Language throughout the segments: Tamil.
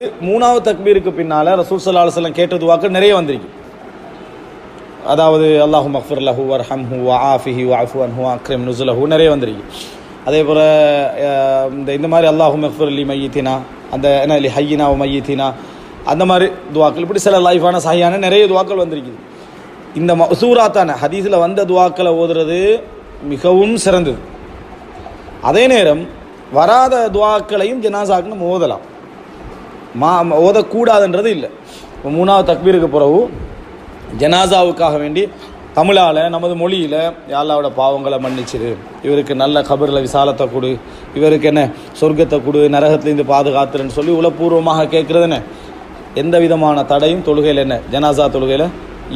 மூணாவது தக்பீருக்கு பின்னால ரசூல் சல்லா அலுவலம் கேட்ட துவாக்கள் நிறைய வந்திருக்கு. அதாவது அல்லாஹு மஃபர் லஹு ஆஃபி ஹு ஆஃபிஹி வ ஹூ அன்ஹு அக்ரிம் நுசுலஹு நிறைய வந்திருக்கு. அதே போல் இந்த இந்த மாதிரி அல்லாஹு மஃபர் லி மையத்தினா அந்த என்ன லி ஹையினா மையத்தினா அந்த மாதிரி துவாக்கள் இப்படி சில லைஃபான சஹியான நிறைய துவாக்கள் வந்திருக்குது இந்த மசூராத்தான ஹதீஸில் வந்த துவாக்களை ஓதுறது மிகவும் சிறந்தது. அதே நேரம் வராத துவாக்களையும் ஜனாசாக்கு நம்ம ஓதலாம். மா ஓதக்கூடாதுன்றது இல்லை. இப்போ மூணாவது தக்பீருக்கு பிறகு ஜனாசாவுக்காக வேண்டி தமிழால் நமது மொழியில் யாழ்லாவோட பாவங்களை மன்னிச்சிரு. இவருக்கு நல்ல கபரில் விசாலத்தை கொடு. இவருக்கு என்ன சொர்க்கத்தை கொடு நரகத்துலேருந்து பாதுகாத்துருன்னு சொல்லி உளப்பூர்வமாக கேட்குறது என்ன? எந்த விதமான தடையும் தொழுகையில் என்ன ஜனாசா தொழுகையில்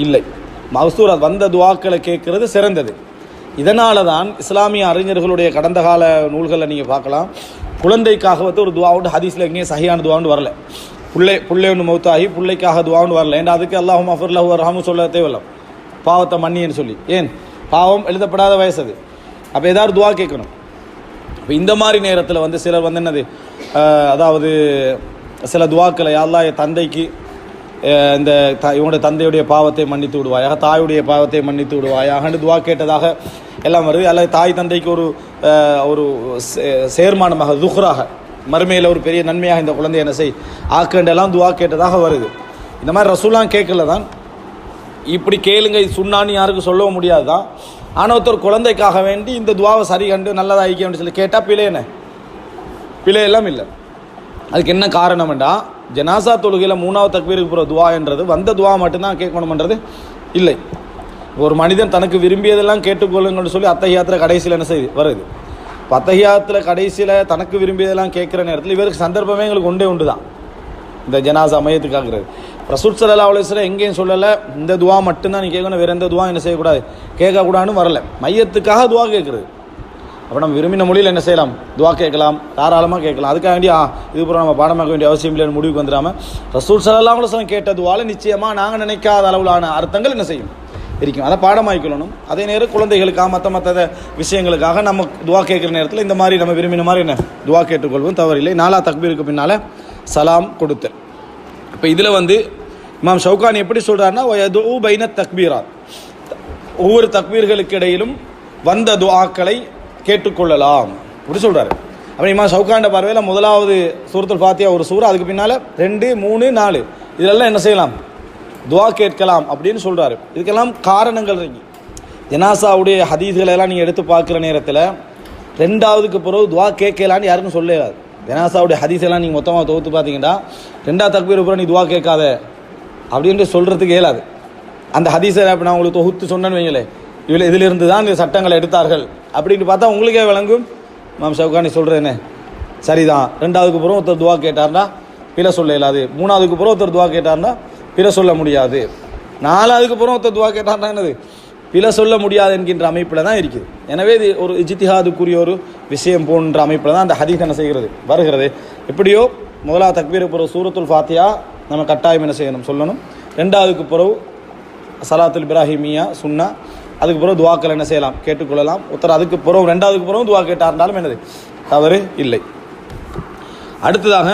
இல்லை. மகசூரா வந்த துவாக்களை கேட்குறது சிறந்தது. இதனால தான் இஸ்லாமிய அறிஞர்களுடைய கடந்த கால நூல்களை நீங்கள் பார்க்கலாம். குழந்தைக்காக வந்து ஒரு துவாவுண்டு ஹதீஸில் எங்கேயும் சஹியான துவாவுண்டு வரல. பிள்ளை பிள்ளை ஒன்று மௌத்தாகி பிள்ளைக்காக துவாவுண்டு வரல. ஏன்னா அதுக்கு அல்லாஹும் அஃபர்லஹு ரஹமு சொல்ல தேவையில்ல. பாவத்தை மன்னின்னு சொல்லி. ஏன்? பாவம் எழுதப்படாத வயசு அது. அப்போ ஏதாவது துவா கேட்கணும். இப்போ இந்த மாதிரி நேரத்தில் வந்து சிலர் வந்து என்னது? அதாவது சில துவாக்களை அல்லாஹ் என் தந்தைக்கு இந்த த இவனுடைய தந்தையுடைய பாவத்தை மன்னித்து விடுவாயாக தாயுடைய பாவத்தை மன்னித்து விடுவாயாகன்னு துவா கேட்டதாக எல்லாம் வருது. அல்லது தாய் தந்தைக்கு ஒரு ஒரு சே- சேர்மானமாக துஹ்ராக மறுமையில் ஒரு பெரிய நன்மையாக இந்த குழந்தை என்ன செய் ஆக்கண்டெல்லாம் துவா கேட்டதாக வருது. இந்த மாதிரி ரசூலாம் கேட்கல தான். இப்படி கேளுங்க இது சுண்ணான்னு யாருக்கும் சொல்லவும் முடியாது தான். ஆனால் ஒருத்தர் குழந்தைக்காக வேண்டி இந்த துவாவை சரி கண்டு நல்லதாக ஐக்கியம் சொல்லி கேட்டால் பிழை என்ன? பிழை எல்லாம் இல்லை. அதுக்கு என்ன காரணம்டா? ஜனாசா தொழுகையில் மூணாவது தக்பீருக்கு போகிற துவா என்றது வந்த துவா மட்டும்தான் கேட்கணுமன்றது இல்லை. ஒரு மனிதன் தனக்கு விரும்பியதெல்லாம் கேட்டுக்கொள்ளுங்கன்னு சொல்லி அத்தகையாத்திர கடைசியில் என்ன செய்யுது வருது. இப்போ அத்தகையாத்தில் கடைசியில் தனக்கு விரும்பியதெல்லாம் கேட்குற நேரத்தில் இவருக்கு சந்தர்ப்பமே எங்களுக்கு ஒன்றே உண்டு தான் இந்த ஜனாசா மையத்துக்காகிறது. ரசூல் சல்லா அலுவலம் எங்கேயும் சொல்லலை இந்த துவா மட்டும்தான் நீ கேட்கணும் வேறு எந்த துவா என்ன செய்யக்கூடாது? கேட்கக்கூடாதுன்னு வரல. மையத்துக்காக துவா கேட்குறது. அப்போ நம்ம விரும்பின மொழியில் என்ன செய்யலாம்? துவா கேட்கலாம் தாராளமாக கேட்கலாம். அதுக்காக வேண்டிய ஆ இது பூரா நம்ம பாடமாக்க வேண்டிய அவசியம் இல்லைன்னு முடிவுக்கு வந்துடாமல் ரசூல் சலாஹ் சொல்லம் கேட்ட துவால நிச்சயமாக நாங்கள் நினைக்காத அளவிலான அர்த்தங்கள் என்ன செய்யும்? இருக்கும். அதை பாடமாக்கிக்கொள்ளணும் அதே நேரம் குழந்தைகளுக்காக மற்ற மற்ற விஷயங்களுக்காக நம்ம துவா கேட்குற நேரத்தில் இந்த மாதிரி நம்ம விரும்பின மாதிரி என்ன? துவா கேட்டுக்கொள்வோம். தவறில்லை. நாலா தக்பீருக்கு பின்னால் சலாம் கொடுத்தல் இப்போ இதில் வந்து இமாம் ஷவுகான் எப்படி சொல்கிறாருன்னா பைன தக்பீரா. ஒவ்வொரு தக்பீர்களுக்கு இடையிலும் வந்த துவாக்களை கேட்டுக்கொள்ளலாம். அப்படி சொல்கிறாரு அப்புறம் இம்மா ஷவுகாண்ட பார்வையில் முதலாவது சூரத்தில் ஃபாத்தியா ஒரு சூறா அதுக்கு பின்னால் ரெண்டு மூணு நாலு. இதெல்லாம் என்ன செய்யலாம்? துவா கேட்கலாம் அப்படின்னு சொல்கிறாரு இதுக்கெல்லாம் காரணங்கள் இருக்கு ஜனாசாவுடைய ஹதீஸ்களை எல்லாம் நீங்கள் எடுத்து பார்க்குற நேரத்தில் ரெண்டாவதுக்கு பிறகு துவா கேட்கலான்னு யாருக்கும் சொல்லாது ஜனாசாவுடைய ஹதீஸ் எல்லாம் நீங்கள் மொத்தமாக தொகுத்து பார்த்தீங்கன்னா ரெண்டாவது தக்பீர் பிறகு நீ துவா கேட்காத அப்படின்ட்டு சொல்கிறதுக்கு இயலாது. அந்த ஹதீஸை இப்போ நான் உங்களுக்கு தொகுத்து சொன்னேன்னு வைங்களேன். இதில் இதிலிருந்து தான் இந்த சட்டங்களை எடுத்தார்கள். அப்படின்னு பார்த்தா உங்களுக்கே விளங்கும். மாம் ஷவுகானி சொல்கிறேன்னு சரிதான். ரெண்டாவதுக்கு பிறகு ஒருத்தர் துவா கேட்டார்னா பிற சொல்ல இயலாது மூணாவதுக்கு பிறகு ஒருத்தர் துவா கேட்டார்னா பிற சொல்ல முடியாது. நாலாவதுக்கு பிறகு ஒருத்தர் துவா கேட்டார்னா என்னது? பிற சொல்ல முடியாது என்கின்ற அமைப்பில் தான் இருக்குது. எனவே இது ஒரு இஜித்திஹாதுக்குரிய ஒரு விஷயம் போன்ற அமைப்பில் தான் அந்த ஹதீஸ் என்ன செய்கிறது? வருகிறது. எப்படியோ முதலாவது தக்பீர் பிறகு சூரத்துல் ஃபாத்தியா நம்ம கட்டாயம் என்ன செய்யணும்? சொல்லணும். ரெண்டாவதுக்கு பிறகு சலாத்துல் இப்ராஹிமியா சுன்னா அதுக்கு பிறகு துவாக்கள் என்ன செய்யலாம்? கேட்டுக்கொள்ளலாம். ஒருத்தர் அதுக்கு பிறகு ரெண்டாவதுக்கு பிறகு துவா கேட்டார்னாலும் என்னது? தவறு இல்லை. அடுத்ததாக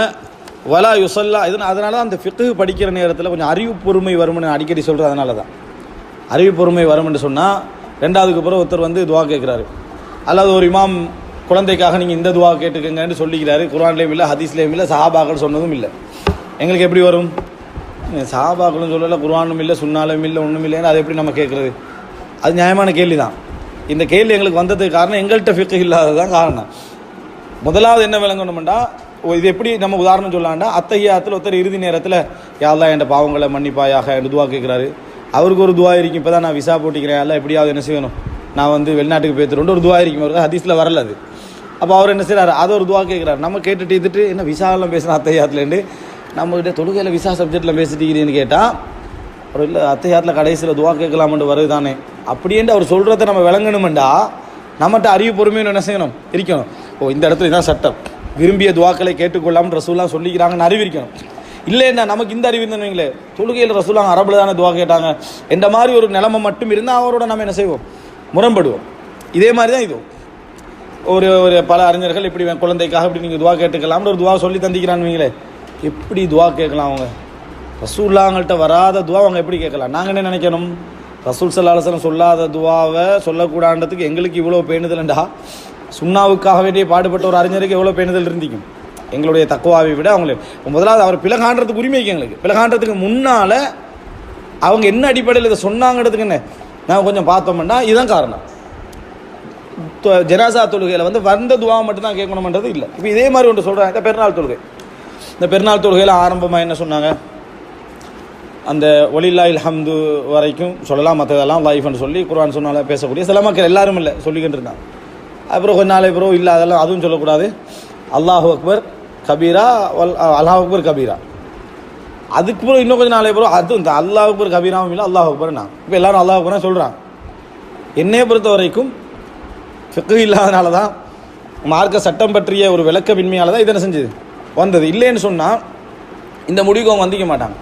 வலா யுசல்லா இது அதனால தான் அந்த ஃபிக்கு படிக்கிற நேரத்தில் கொஞ்சம் அறிவு பொறுமை வரும்னு அடிக்கடி சொல்கிறது அதனால தான் அறிவு பொறுமை வரும்னு சொன்னால் ரெண்டாவதுக்கு பிறகு ஒருத்தர் வந்து துவா கேட்குறாரு அல்லது ஒரு இமாம் குழந்தைக்காக நீங்கள் இந்த துவா கேட்டுக்கங்கன்னு சொல்லிக்கிறாரு. குரான்லேயும் இல்லை ஹதீஸ்லேயும் இல்லை சஹாபாக்கள் சொன்னதும் இல்லை. எங்களுக்கு எப்படி வரும்? சஹாபாக்களும் சொல்லலை குர்ஆனும் இல்லை சுன்னாலும் இல்லை ஒன்றும் இல்லைன்னு அதை எப்படி நம்ம கேட்குறது அது நியாயமான கேள்வி தான் இந்த கேள்வி எங்களுக்கு வந்ததுக்கு காரணம் எங்கள்கிட்ட ஃபிக்கு இல்லாதது தான் காரணம். முதலாவது என்ன விளங்கணும்டா ஓ, இது எப்படி நம்ம உதாரணம் சொல்லலாம்டா? அத்தகையாத்தில் ஒருத்தர் இறுதி நேரத்தில் யாரெல்லாம் என் பாவங்களை மன்னிப்பாயாக என்று துவா கேட்குறாரு அவருக்கு ஒரு துவா இருக்கும் இப்போ தான் நான் விசா போட்டிக்கிறேன். எல்லாம் எப்படியாவது என்ன செய்யணும்? நான் வந்து வெளிநாட்டுக்கு போய்த்துட்டு ஒரு துவா இருக்கும் அவருக்கு ஹதீஸில் வரல அது. அப்போ அவர் என்ன செய்கிறாரு அதை ஒரு துவா கேட்குறாரு நம்ம கேட்டுட்டு இதுட்டு என்ன விசாலாம் பேசுகிறோம் அத்தையாத்துலேருந்து நம்மகிட்ட தொழுகையில் விசா சப்ஜெக்டில் பேசிட்டீங்கன்னு கேட்டால் அவர் இல்லை அத்தையாத்தில் கடைசியில் துவா கேட்கலாம்னு வருது தானே. அப்படின்ட்டு அவர் சொல்கிறத நம்ம விளங்கணுமெண்டா நம்மகிட்ட அறிவு பொறுமையும் என்ன செய்யணும்? இருக்கணும். ஓ இந்த இடத்துல இதான் சட்டம். விரும்பிய துவாக்களை கேட்டுக்கொள்ளாமல் ரசூலாம் சொல்லிக்கிறாங்கன்னு அறிவிக்கணும் இல்லைன்னா நமக்கு இந்த அறிவு இருந்தீங்களே தொழுகையில் ரசூலாம் அரபில் தானே துவா கேட்டாங்க. என்ற மாதிரி ஒரு நிலைமை மட்டும் இருந்தால் அவரோட நம்ம என்ன செய்வோம்? முரண்படுவோம். இதே மாதிரி தான் இது. ஒரு ஒரு பல அறிஞர்கள் இப்படி குழந்தைக்காக இப்படி நீங்கள் துவா கேட்டுக்கலாம்னு ஒரு துவா சொல்லி தந்திக்கிறான்னு எப்படி துவா கேட்கலாம் அவங்க? ரசூல்லாங்கள்கிட்ட வராத துவா அவங்க எப்படி கேட்கலாம்? நாங்கள் என்ன நினைக்கணும்? ரசூல் சல்லாஹலம் சொல்லாத துவாவை சொல்லக்கூடாதுக்கு எங்களுக்கு இவ்வளோ பேணுதல்ண்டா? சுண்ணாவுக்காக வேண்டிய பாடுபட்ட ஒரு அறிஞருக்கு எவ்வளோ பேணுதல் இருந்திக்கும்? எங்களுடைய தக்குவாவை விட அவங்களுக்கு முதலாவது அவர் பிளகாண்டதுக்கு உரிமைக்கு எங்களுக்கு. பிளகாண்டதுக்கு முன்னால் அவங்க என்ன அடிப்படையில் இதை சொன்னாங்கிறதுக்கு என்ன? நான் கொஞ்சம் பார்த்தோம்னா இதுதான் காரணம். ஜெனாசா தொழுகையில் வந்து வந்த துவா மட்டும்தான் கேட்கணுமன்றது இல்லை. இப்போ இதே மாதிரி ஒன்று சொல்கிறாங்க இந்த பெருநாள் தொழுகை. இந்த பெருநாள் தொழுகையில் ஆரம்பமாக என்ன சொன்னாங்க? அந்த ஒலில்லா இல்ஹம்து வரைக்கும் சொல்லலாம் மற்றதெல்லாம் லைஃப்னு சொல்லி குர்ஆன் சொன்னால பேசக்கூடிய சில மக்கள் எல்லாரும் இல்லை சொல்லிக்கிட்டு இருந்தாங்க அப்புறம் கொஞ்ச நாள் அப்புறம் இல்லை அதெல்லாம் அதுவும் சொல்லக்கூடாது. அல்லாஹு அக்பர் கபீரா வல் அல்லாஹ் அக்பர் கபீரா. அதுக்கு பிறகு இன்னும் கொஞ்சம் நாளை அப்புறம் அதுவும் இந்த அல்லாஹ் அக்பர் கபீராவும் இல்லை அல்லாஹ் அக்பர் நான் இப்போ எல்லாரும் அல்லாஹ் அக்பர் சொல்கிறாங்க என்னையை பொறுத்த வரைக்கும் ஃபிக்கு இல்லாதனால தான் மார்க்க சட்டம் பற்றிய ஒரு விளக்கமின்மையால் தான் இதனை செஞ்சது. வந்தது. இல்லைன்னு சொன்னால் இந்த முடிவுக்கு அவங்க வந்திக்க மாட்டாங்க.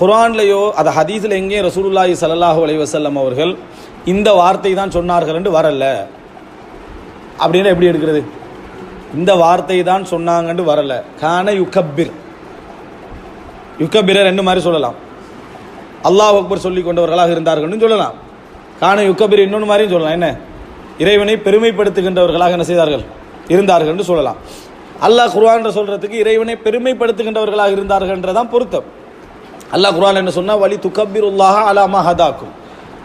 குரான்லையோ அது ஹதீஸில் எங்கேயும் ரசூலுல்லாஹி ஸல்லல்லாஹு அலைஹி வஸல்லம் அவர்கள் இந்த வார்த்தை தான் சொன்னார்கள் என்று வரல. அப்படின்னு எப்படி எடுக்கிறது? இந்த வார்த்தை தான் சொன்னாங்கன்னு வரல. கான யுகப்பிர். யுகப்பிர ரெண்டு மாதிரி சொல்லலாம். அல்லாஹ் அக்பர் சொல்லி கொண்டவர்களாக இருந்தார்கள்னு சொல்லலாம். கான யுகபிர் இன்னொன்று மாதிரியும் சொல்லலாம். என்ன? இறைவனை பெருமைப்படுத்துகின்றவர்களாக என்ன செய்தார்கள்? இருந்தார்கள் என்று சொல்லலாம். அல்லாஹ் குர்ஆன்ல சொல்கிறதுக்கு இறைவனை பெருமைப்படுத்துகின்றவர்களாக இருந்தார்கள்ன்றதான் பொருத்தம். அல்லாஹ் குரான் என்ன சொன்னால் வலி துக்கபிருல்லாஹ அலாமா ஹதாக்கும்.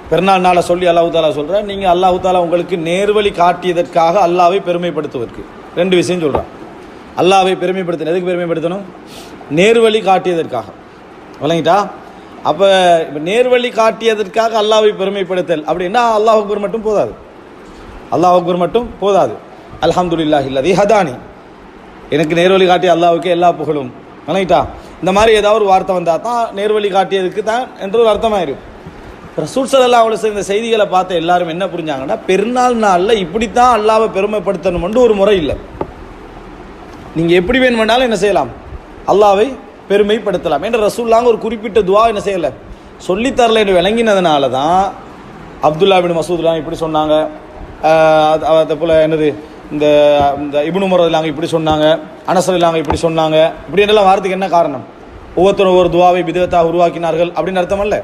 பெருநாள் நாளை சொல்லி அல்லாஹு தாலா சொல்கிறேன் நீங்கள் அல்லாஹு தாலா உங்களுக்கு நேர்வழி காட்டியதற்காக அல்லாவை பெருமைப்படுத்துவதற்கு. ரெண்டு விஷயம் சொல்கிறான் அல்லாவை பெருமைப்படுத்தணும். எதுக்கு பெருமைப்படுத்தணும்? நேர்வழி காட்டியதற்காக. விளங்கிட்டா? அப்போ இப்போ நேர்வழி காட்டியதற்காக அல்லாவை பெருமைப்படுத்தல் அப்படின்னா அல்லாஹ் அக்பர் மட்டும் போதாது. அல்லாஹ் அக்பர் மட்டும் போதாது. அலமதுல்லாஹ் இல்லாதி ஹதானி. எனக்கு நேர்வழி காட்டிய அல்லாவுக்கு எல்லா புகழும். விளங்கிட்டா? இந்த மாதிரி ஏதாவது ஒரு வார்த்தை வந்தால் தான் நேர்வழி காட்டியதுக்கு தான் என்று ஒரு அர்த்தமாயிரும் ரசூல் சல்லா அவ்வளோ இந்த செய்திகளை பார்த்த எல்லாரும் என்ன புரிஞ்சாங்கன்னா பெருநாள் நாளில் இப்படித்தான் அல்லாவை பெருமைப்படுத்தணும்னு ஒரு முறை இல்லை. நீங்கள் எப்படி வேணுமென்றாலும் என்ன செய்யலாம்? அல்லாவை பெருமைப்படுத்தலாம். என்ற ரசூல்லாங்க ஒரு குறிப்பிட்ட துவா என்ன செய்யலை. சொல்லித்தரல என்று விளங்கினதுனால தான் அப்துல்லா பின் மசூத்லாம் இப்படி சொன்னாங்க. அது- அதே போல் என்னது? இந்த இந்த இப்னு முறதுலாங்க இப்படி சொன்னாங்க அனசரிலாங்க இப்படி சொன்னாங்க இப்படி எல்லாம் வாரத்துக்கு என்ன காரணம்? ஒவ்வொருத்தரும் ஒவ்வொரு துவாவை விதத்தாக உருவாக்கினார்கள் அப்படின்னு அர்த்தம் அல்ல.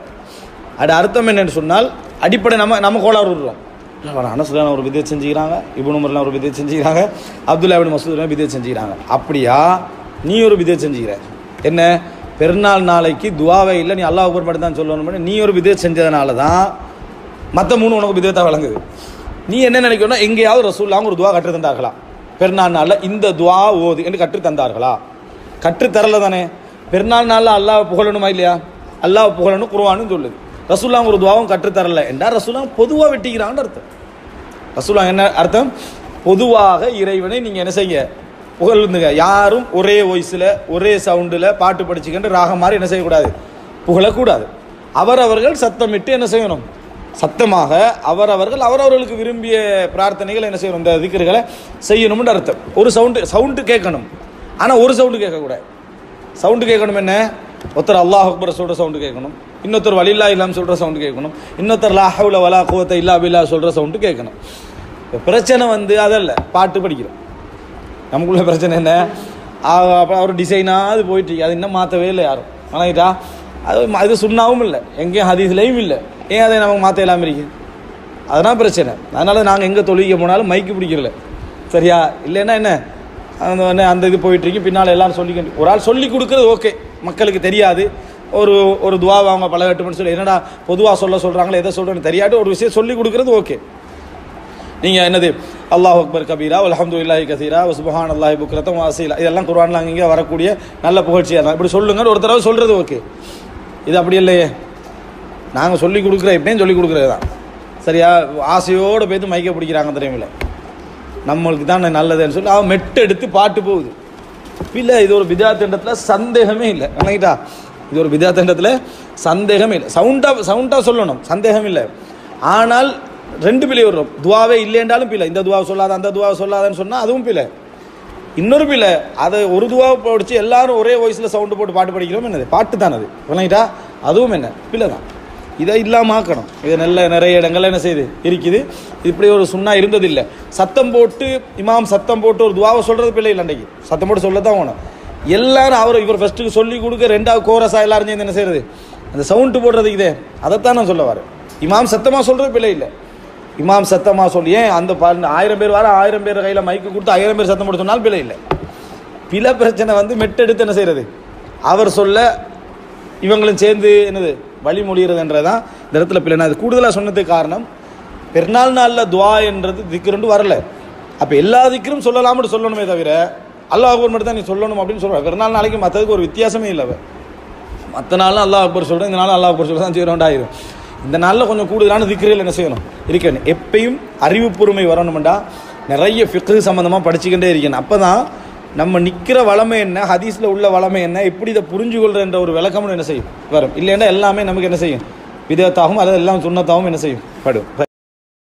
அது அர்த்தம் என்னன்னு சொன்னால் அடிப்படை நம்ம நம்ம கோளாறு விடுறோம். அனசுலான ஒரு விதை செஞ்சுக்கிறாங்க இப்னு ஒரு விதை செஞ்சுக்கிறாங்க அப்துல்லா இப்னு மசூத்லாம் விதை செஞ்சுக்கிறாங்க. அப்படியா? நீ ஒரு விதை செஞ்சுக்கிற. என்ன? பெருநாள் நாளைக்கு துவாவை இல்லை நீ அல்லாஹ் அக்பர் மட்டும் தான் சொல்லணும் நீ ஒரு விதை செஞ்சதுனால தான் மற்ற மூணு உனக்கு விதத்தை வழங்குது நீ என்ன நினைக்கணும்னா எங்கேயாவது ரசூல்லாங்க ஒரு துவா கற்று தந்தார்களா? பெருநாள் நாளில் இந்த துவா ஓது என்று கற்று தந்தார்களா? கற்று தரல தானே. பெருநாள் நாளில் அல்லாஹ் புகழணுமா இல்லையா? அல்லாஹ் புகழணும் குருவான்னு சொல்லுது. ரசூல்லாங்க ஒரு துவாவும் கற்று தரல. என்றால் ரசூல்லாங்க பொதுவாக வெட்டிக்கிறாங்கன்னு அர்த்தம். ரசூலாங்க என்ன அர்த்தம்? பொதுவாக இறைவனை நீங்கள் என்ன செய்ய புகழ்ந்துங்க. யாரும் ஒரே வாய்ஸில் ஒரே சவுண்டில் பாட்டு படிச்சுக்கிட்டு ராகம் மாதிரி என்ன செய்யக்கூடாது? புகழக்கூடாது. அவரவர்கள் சத்தமிட்டு என்ன செய்யணும்? சத்தமாக அவரவர்கள் அவரவர்களுக்கு விரும்பிய பிரார்த்தனைகள் என்ன செய்யணும்? இந்த திக்கர்களை செய்யணும்னு அர்த்தம். ஒரு சவுண்டு சவுண்டு கேட்கணும். ஆனால் ஒரு சவுண்டு கேட்கக்கூடாது. சவுண்டு கேட்கணும் என்ன? ஒருத்தர் அல்லாஹ் அக்பர் சொல்கிற சவுண்டு கேட்கணும். இன்னொருத்தர் வலில்லா இல்லாமல் சொல்கிற சவுண்டு கேட்கணும். இன்னொருத்தர் லாஹவுல வலா குவத்த இல்லா பில்லா சொல்கிற சவுண்டு கேட்கணும். இப்போ பிரச்சனை வந்து அதல்ல பாட்டு படிக்கிறோம். நமக்குள்ள பிரச்சனை என்ன? அப்புறம் அவர் டிசைனாக அது போயிட்டு அது இன்னும் மாற்றவே இல்லை யாரும். வணங்கிட்டா? அது அது சுண்ணாவும் இல்லை. எங்கேயும் ஹதீஸ்லேயும் இல்லை. ஏன் அதை நமக்கு மாற்ற இல்லாமல் இருக்கு அதனால் பிரச்சனை. அதனால் நாங்கள் எங்கே தொழுவிக்க போனாலும் மைக்கு பிடிக்கிறல சரியா? இல்லைன்னா என்ன? அந்த அந்த இது போயிட்டுருக்கு பின்னால் எல்லாரும் சொல்லிக்க ஒரு ஆள் சொல்லி கொடுக்குறது ஓகே மக்களுக்கு தெரியாது. ஒரு ஒரு துவாவை அவங்க பழகட்டும்னு சொல்லி என்னடா பொதுவாக சொல்ல சொல்கிறாங்களே எதை சொல்கிறேன்னு தெரியாட்டு ஒரு விஷயம் சொல்லி கொடுக்குறது ஓகே நீங்கள் என்னது? அல்லாஹ் அக்பர் கபீரா அல்ஹம்துலில்லாஹி கசீரா சுபஹான் அல்லாஹி புக்ரத்தம் வாசீலா இதெல்லாம் குரான்லாம் இங்கே வரக்கூடிய நல்ல புகழ்ச்சியாக தான். இப்படி சொல்லுங்கன்னு ஒரு தடவை சொல்கிறது ஓகே இது அப்படி இல்லையே. நாங்கள் சொல்லி கொடுக்குற இப்படியும் சொல்லி கொடுக்குறது தான் சரியா? ஆசையோடு போய்த்து மைக்க பிடிக்கிறாங்க தெரியுமில்ல. நம்மளுக்கு தான் நல்லதுன்னு சொல்லி அவன் மெட்டு எடுத்து பாட்டு போகுது. இல்லை இது ஒரு வித்யாத்தண்டத்தில் சந்தேகமே இல்லை. வணங்கிட்டா இது ஒரு வித்யாத்தண்டத்தில் சந்தேகமே இல்லை. சவுண்டாக சவுண்டாக சொல்லணும். சந்தேகம் இல்லை. ஆனால் ரெண்டு பிள்ளை வரும். துவாவே இல்லைன்றாலும் பிள்ளை இந்த துவாவை சொல்லாத அந்த துவாவை சொல்லாதன்னு சொன்னால் அதுவும் பிள்ளை இன்னொரு பிள்ளை அதை ஒரு துவாவை படித்து எல்லாரும் ஒரே வாய்ஸில் சவுண்டு போட்டு பாட்டு படிக்கிறோம் என்னது? பாட்டு தான் அது. விளங்கிட்டா? அதுவும் என்ன? பிள்ளை தான். இதை இல்லாமல் ஆக்கணும். இது நல்ல நிறைய இடங்கள்ல என்ன செய்யுது? இருக்குது. இப்படி ஒரு சுண்ணா இருந்ததில்லை. சத்தம் போட்டு இமாம் சத்தம் போட்டு ஒரு துவாவை சொல்கிறது பிள்ளை இல்லை அன்றைக்கு சத்தம் போட்டு சொல்ல தான் வேணும். எல்லாரும் அவர் இவர் ஃபஸ்ட்டுக்கு சொல்லி கொடுக்க ரெண்டாவது கோரஸாக எல்லாரும் சேர்ந்து என்ன செய்யறது அந்த சவுண்டு போடுறதுக்கு இதே. அதைத்தான் நான் சொல்ல வரேன். இமாம் சத்தமாக சொல்கிறது பிழை இல்லை. இமாம் சத்தமாக சொல்லி ஏன் அந்த ப- ஆயிரம் பேர் வர ஆயிரம் பேர் கையில் மைக்கு கொடுத்து ஆயிரம் பேர் சத்தம் போட்டு சொன்னால் பிழை இல்லை. பிழை பிரச்சனை வந்து மெட்டெடுத்து என்ன செய்கிறது அவர் சொல்ல இவங்களும் சேர்ந்து என்னது வழிமொழிகிறதுன்றதான் இந்த இடத்துல பிள்ளை அது கூடுதலாக சொன்னதுக்கு காரணம் பெருநாள் நாளில் துவா என்றது திக்ருண்டு வரல. அப்போ எல்லா திக்கரும் சொல்லலாம்னு சொல்லணுமே தவிர அல்லாஹ் அக்பர் மட்டும் தான் நீ சொல்லணும் அப்படின்னு சொல்கிறேன் பிறநாள் நாளைக்கு மற்றதுக்கு ஒரு வித்தியாசமே இல்லை மற்ற நாளும் அல்லாஹ் அக்பர் சொல்கிறேன் இந்த நாள் அல்லாஹ் அக்பர் சொல்கிறேன் தான் செய்கிறோண்டாயிரும் இந்த நாளில் கொஞ்சம் கூடுதலான திக்ரிகள் என்ன செய்யணும்? இருக்கணும். எப்பயும் அறிவு பொறுமை வரணுமெண்டா நிறைய ஃபிக்கு சம்மந்தமாக படிச்சுக்கிட்டே இருக்கணும். அப்போ தான் நம்ம நிற்கிற வளமை என்ன? ஹதீஸில் உள்ள வளமை என்ன? எப்படி இதை புரிஞ்சு ஒரு விளக்கமும் என்ன செய்யும்? வரும். இல்லைன்னா எல்லாமே நமக்கு என்ன செய்யும்? விதத்தாகவும் அல்லது எல்லாம் சுண்ணத்தாகவும் என்ன செய்யும்? படும்.